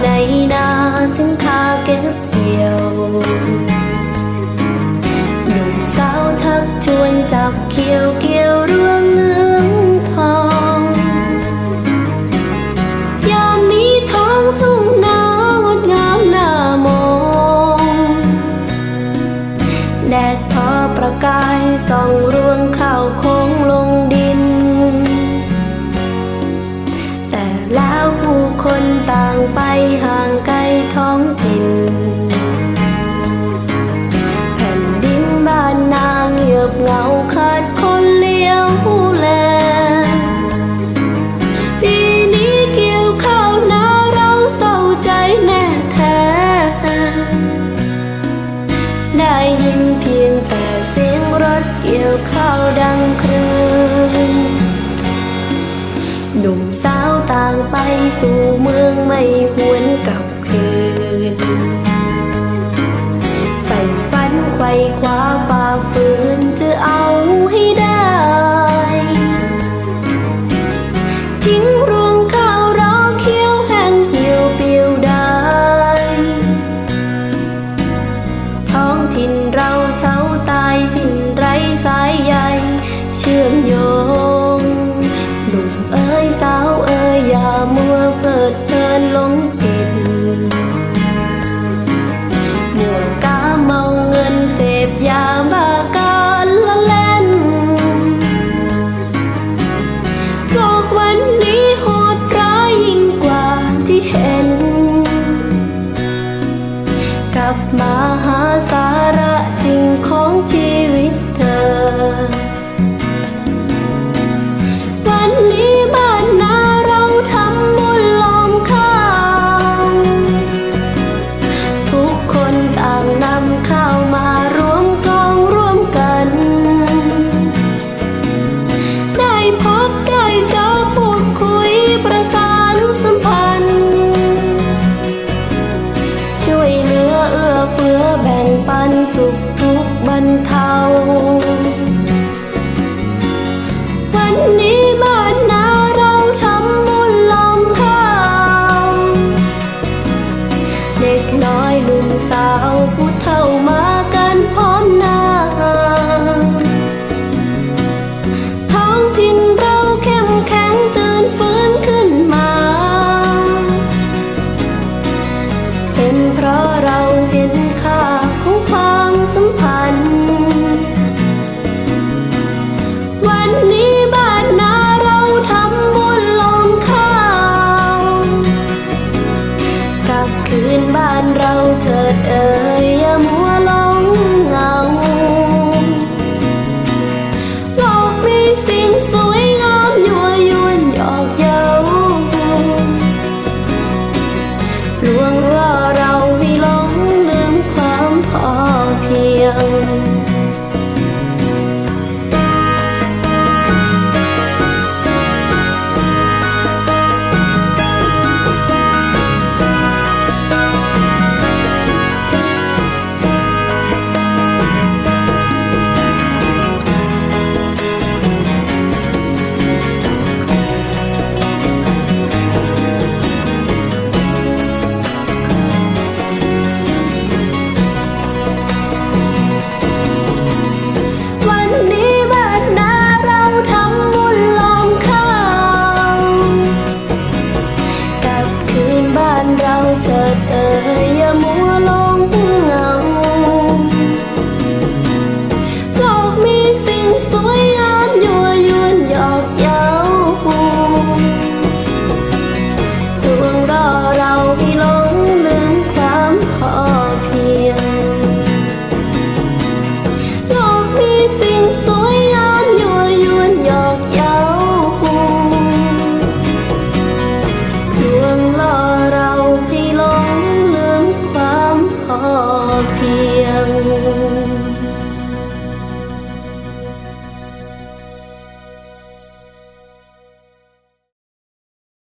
ในนาถึงคาเก็บเกี่ยว หนุ่มสาวทักชวนจับเกี่ยวเกี่ยวเรื่องเงินทอง ยามนี้ท้องทุ่งนางดงามน่ามอง แดดพอประกายส่องรวงข้าวโค้งลงดิน แต่แล้วผู้คนางไปห่างไกลท้องถิ่นแผ่นดินบ้านนางเงียบเหงาขาดคนเลี้ยวแลปีนี้เกี่ยวข้าวนาเราเศร้าใจแน่แท้ ได้ยินเพียงแต่เสียงรถเกี่ยวข้าวดังครื หนุ่มสาวต่างไปสู่เมืองไม่หวนกลับคืนใฝ่ฝันไขว่คว้า วันนี้ cool.